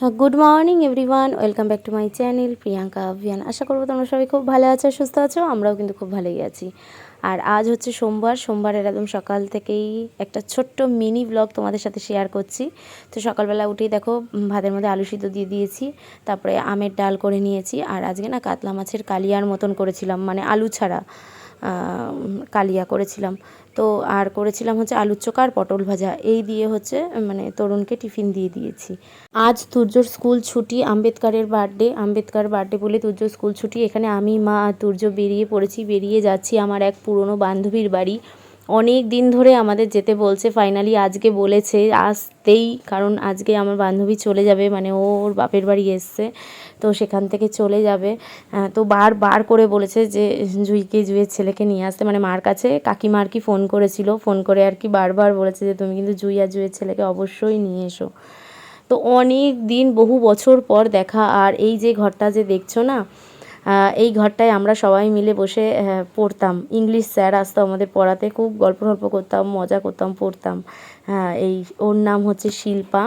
Good morning everyone welcome back to my channel Priyanka অভিয়ান আশা করব তোমরা সবাই খুব ভালো আছো, সুস্থ আছো, আমরাও কিন্তু খুব ভালোই আছি। আর আজ হচ্ছে সোমবার, সোমবারের একদম সকাল থেকেই একটা ছোট্ট মিনি ব্লগ তোমাদের সাথে শেয়ার করছি। তো সকালবেলা উঠেই দেখো ভাতের মধ্যে আলু সিদ্ধ দিয়ে দিয়েছি, তারপরে আমের ডাল করে নিয়েছি, আর আজকে না কাতলা মাছের কালিয়ার মতন করেছিলাম মানে আলু ছাড়া। কালিয়া করেছিলাম। তো আর করেছিলাম হচ্ছে আলুর চোখা আর পটল ভাজা। এই দিয়ে হচ্ছে মানে তরুণকে টিফিন দিয়ে দিয়েছি। আজ তুর্যর স্কুল ছুটি, আম্বেদকারের বার্থডে। আম্বেদকার বার্থডে বলে তুর্যর স্কুল ছুটি। এখানে আমি, মা আর তুর্য বেরিয়ে পড়েছি। বেরিয়ে যাচ্ছি আমার এক পুরনো বান্ধবীর বাড়ি। অনেক দিন ধরে আমাদের যেতে বলছে ফাইনালি আজকে বলেছে, আসতেই, কারণ আজকে আমার বান্ধবী চলে যাবে মানে ওর বাপের বাড়ি এসছে, তো সেখান থেকে চলে যাবে। তো বার বার করে বলেছে যে জুইকে জুইয়ের ছেলেকে নিয়ে আসতে। মানে মার কাছে কাকিমা আর কি ফোন করেছিল ফোন করে আর কি বারবার বলেছে যে, তুমি কিন্তু জুই আর জুইয়ের ছেলেকে অবশ্যই নিয়ে এসো। তো অনেক দিন, বহু বছর পর দেখা, আর এই যে ঘরটা যে দেখছ না এই ঘরটায় আমরা সবাই মিলে বসে পড়তাম। ইংলিশ স্যার আসতো আমাদের পড়াতে খুব গল্প গল্প করতাম মজা করতাম পড়তাম। হ্যাঁ এই ওর নাম হচ্ছে শিল্পা।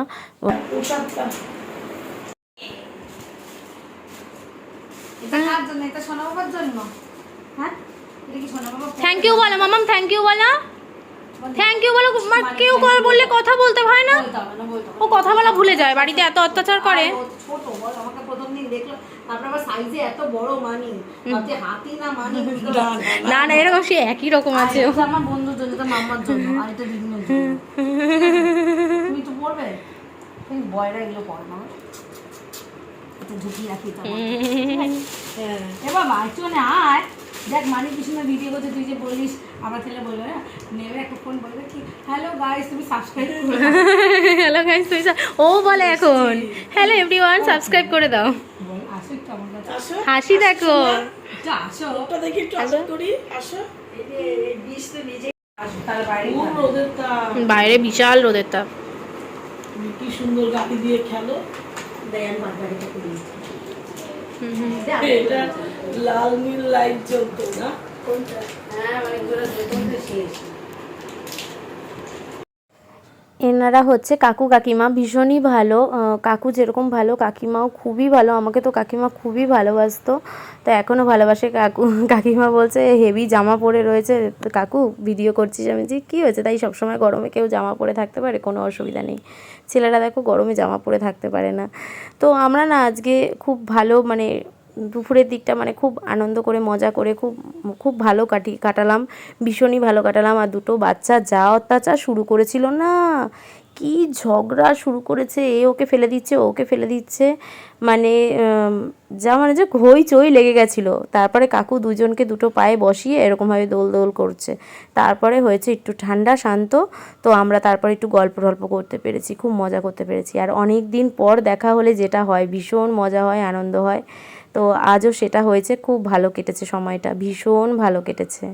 এটা কার জন্য এটা সোনা বাবার জন্য? হ্যাঁ? এটা কি সোনা বাবা থ্যাংক ইউ বলো মামাম থ্যাংক ইউ বলো। থ্যাংক ইউ বলো মা কেউ বললে কথা বলতে হয় না? ও কথা বলা ভুলে যায় বাড়িতে এত অত্যাচার করে। ছোট বল আমাকে প্রথম দিন দেখল। তারপর আবার সাইজে এত বড় মানি ভাবছি হাতি না মানি না। না না এরকম সে একই রকম আছে। আমার বন্ধুর জন্য এটা মাম্মার জন্য আর এটা দিদিনের জন্য। তুমি তো পড়বে তুমি বয়রা এগুলো পড় না? ঝুঁকি রাখি তো আয়। দেখ মানি ভিডিও করতে তুই যে বলিস আমার ছেলে হ্যাঁ নেবে একটা ফোন বলবে কি হ্যালো গাইস তুমি সাবস্ক্রাইব করে হ্যালো গাইস ও বলে এখন। হ্যালো এভরিওয়ান সাবস্ক্রাইব করে দাও। হাসি দেখো। বাইরে বিশাল রোদের তাপ। কি সুন্দর গাড়ি দিয়ে খেলো? লাল নীল লাইট জ্বলতো না? কোনটা? হ্যাঁ মানে ওগুলো যখন শেষ। এনারা হচ্ছে কাকু কাকিমা ভীষণই ভালো কাকু যেরকম ভালো, কাকিমাও খুবই ভালো, আমাকে তো কাকিমা খুবই ভালোবাসতো। তো এখনও ভালোবাসে কাকু। কাকিমা বলছে হেভি জামা পরে রয়েছে। কাকু, ভিডিও করছিস আমি। যে, কী হয়েছে? তাই সবসময় গরমে কেউ জামা পরে থাকতে পারে, কোনো অসুবিধা নেই। ছেলেরা দেখো গরমে জামা পরে থাকতে পারে না। তো আমরা না আজকে খুব ভালো মানে দুপুরের দিকটা মানে খুব আনন্দ করে, মজা করে, খুব খুব ভালো কাটি, কাটালাম, ভীষণই ভালো কাটালাম। আর দুটো বাচ্চা যা অত্যাচার শুরু করেছিল না, কি ঝগড়া শুরু করেছে, এ ওকে ফেলে দিচ্ছে ওকে ফেলে দিচ্ছে। মানে যা মানে যে হইচই লেগে গেছিল। তারপরে কাকু দুজনকে দুটো পায়ে বসিয়ে এরকমভাবে দোল দোল করছে। তারপরে হয়েছে একটু ঠান্ডা, শান্ত। তো আমরা তারপরে একটু গল্প টল্প করতে পেরেছি, খুব মজা করতে পেরেছি। আর অনেক দিন পর দেখা হলে যেটা হয়, ভীষণ মজা হয়, আনন্দ হয়। তো আজও সেটা হয়েছে খুব ভালো কেটেছে সময়টা ভীষণ ভালো কেটেছে।